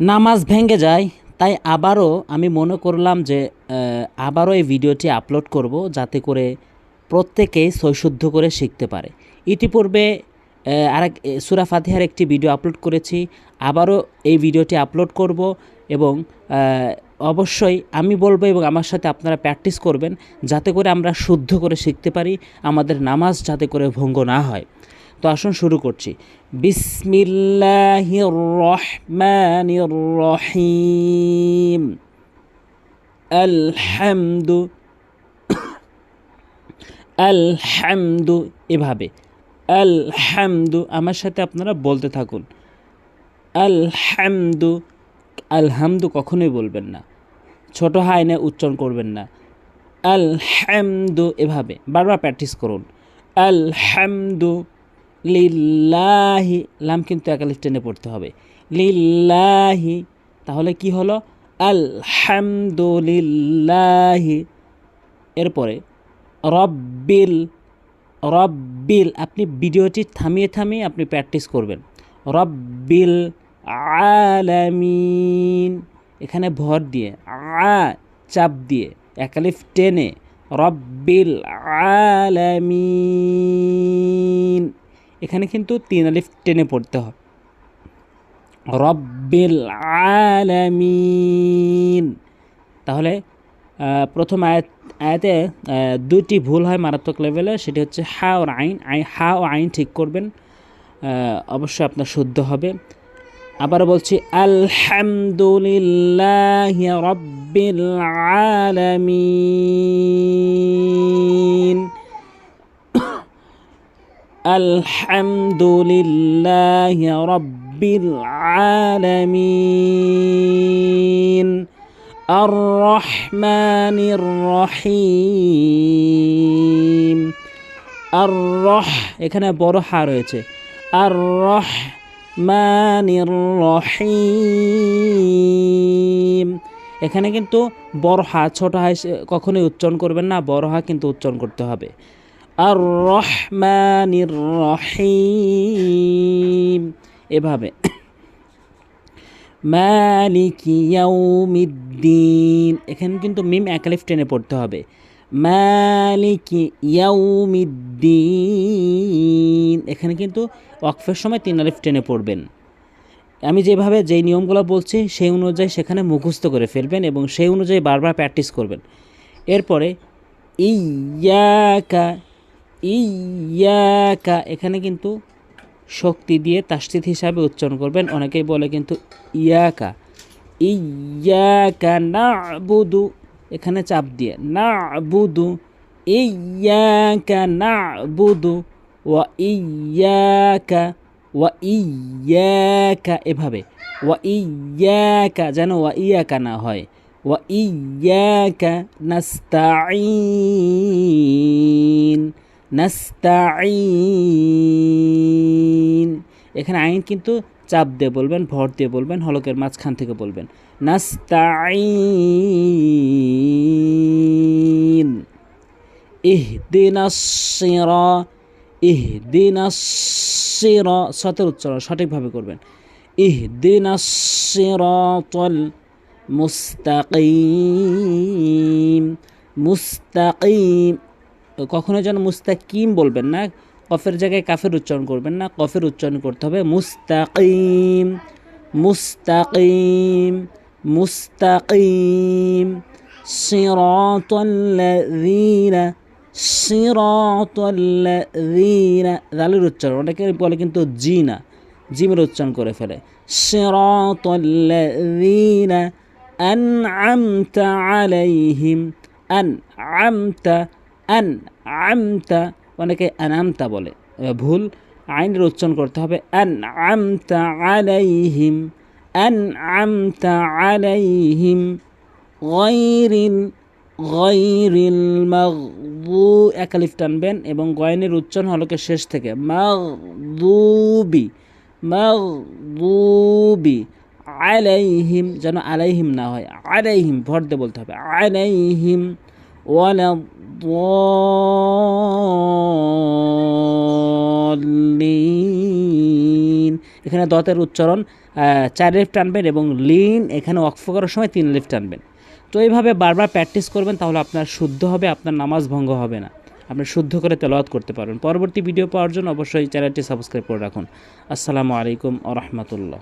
নামাজ ভেঙে যায়, তাই আবারও আমি মনে করলাম যে আবারও এই ভিডিওটি আপলোড করব যাতে করে প্রত্যেকেই সৈশুদ্ধ করে শিখতে পারে। ইতিপূর্বে আরেক সুরা ফাতিহার একটি ভিডিও আপলোড করেছি, আবারও এই ভিডিওটি আপলোড করব এবং অবশ্যই আমি বলব এবং আমার সাথে আপনারা প্র্যাকটিস করবেন যাতে করে আমরা শুদ্ধ করে শিখতে পারি, আমাদের নামাজ যাতে করে ভঙ্গ না হয়। তো আসুন শুরু করছি। রহিম। আলহামদু আলহামদু এভাবে। আলহামদু, আমার সাথে আপনারা বলতে থাকুন। আলহামদু আলহামদু কখনোই বলবেন না। ছোট হাইনে উচ্চারণ করবেন না। আলহামদু এভাবে, বারবার প্র্যাকটিস করুন। আলহামদু লিল্লাহি, লাম কিন্তু একালিফ টেনে পড়তে হবে। লিল্লাহি, তাহলে কি হলো? আলহামদুলিল্লাহি। এরপরে, রব্বিল রব্বিল, আপনি ভিডিওটি থামিয়ে থামিয়ে আপনি প্র্যাকটিস করবেন। রব্বিল আলামিন, এখানে ভর দিয়ে, আ, চাপ দিয়ে একালিফ টেনে, রব্বিল আলামিন। এখানে কিন্তু তিন আলিফ টেনে পড়তে হবে রব্বিল আলামিন। তাহলে প্রথম আয়াত, আয়াতে দুটি ভুল হয় মারাত্মক লেভেলে সেটি হচ্ছে হা ও আইন, আই, হা ও আইন ঠিক করবেন অবশ্যই আপনার শুদ্ধ হবে। আবার বলছি, আলহামদুলিল্লাহ রব্বিল আলামিন। রব্বিল আলামিন। আর রহমানির রহিম। আর রহ এখানে বড় হা রয়েছে। আর রহ মানির রহিম। এখানে কিন্তু বড় হা, ছোট হা কখনোই উচ্চারণ করবেন না, বড় হা কিন্তু উচ্চারণ করতে হবে। আর রহমানির রহিম এভাবে। মালিকি ইয়াউমিদ্দিন। এখানে কিন্তু মিম একালিফ টেনে পড়তে হবে। মালিকি ইয়াউমিদ্দিন। এখানে কিন্তু ওয়াকফের সময় তিন আলিফ টেনে পড়বেন। আমি যেভাবে যেই নিয়মগুলো বলছি, সেই অনুযায়ী সেখানে মুখস্থ করে ফেলবেন এবং সেই অনুযায়ী বারবার প্র্যাকটিস করবেন। এরপরে ইয়াকা ইয়াকা এখানে কিন্তু শক্তি দিয়ে তাস্তিত হিসাবে উচ্চারণ করবেন। অনেকেই বলে কিন্তু ইয়াকা ইয়াকা না বুদু এখানে চাপ দিয়ে। না বুদু ইয়াকা না বুদু ওয়া ইয়াকা ওয়া ইয়াকা এভাবে। ওয়া ইয়াকা যেন ওয়া ইয়াকা না হয়। ওয়া ইয়াকা নাস্তাঈন। নাস্তাঈন। এখানে আইন কিন্তু চাপ দিয়ে বলবেন, ভর দিয়ে বলবেন, হলকের মাঝখান থেকে বলবেন। নাস্তাঈন। ইহদিনা সিরা ইহদিনা সিরা সতের উচ্চারণ, সঠিকভাবে করবেন। ইহদিনা সিরাতাল মুস্তাকিম মুস্তাকিম। কখনো যেন মুস্তাকিম বলবেন না, কফের জায়গায় কাফের উচ্চারণ করবেন না, কফের উচ্চারণ করতে হবে মুস্তাকিম মুস্তাকিম মুস্তাকিম। সিরাতাল্লাযীনা সিরাতাল্লাযীনা জালের উচ্চারণ, অনেকে বলে কিন্তু জি না জিমের উচ্চারণ করে ফেলে। সিরাতাল্লাযীনা আনআমতা আলাইহিম, আনআমতা আনআমতা অনেকে আনামতা বলে। ভুল, আইনের উচ্চারণ করতে হবে আনআমতা আলাইহিম আনআমতা আলাইহিম গয়রিল গয়রিল মাগদু একালিফ টানবেন এবং গয়নের উচ্চারণ হলকে শেষ থেকে, মাগদুবি মাগদুবি, আলাইহিম, যেন আলাইহিম না হয়, আলাইহিম, ভর দিয়ে বলতে হবে, আলাইহিম। ওয়ালা দলিন এখানে দতের উচ্চারণ চার লিফট টানবেন এবং লিন, এখানে অক্ফ করার সময় তিন লিফট টানবেন। তো এইভাবে বারবার প্র্যাকটিস করবেন, তাহলে আপনার শুদ্ধ হবে, আপনার নামাজ ভঙ্গ হবে না। আপনি শুদ্ধ করে তেলাওয়াত করতে পারবেন। পরবর্তী ভিডিও পাওয়ার জন্য অবশ্যই চ্যানেলটি সাবস্ক্রাইব করে রাখুন। আসসালামু আলাইকুম আ রহমতুল্লাহ।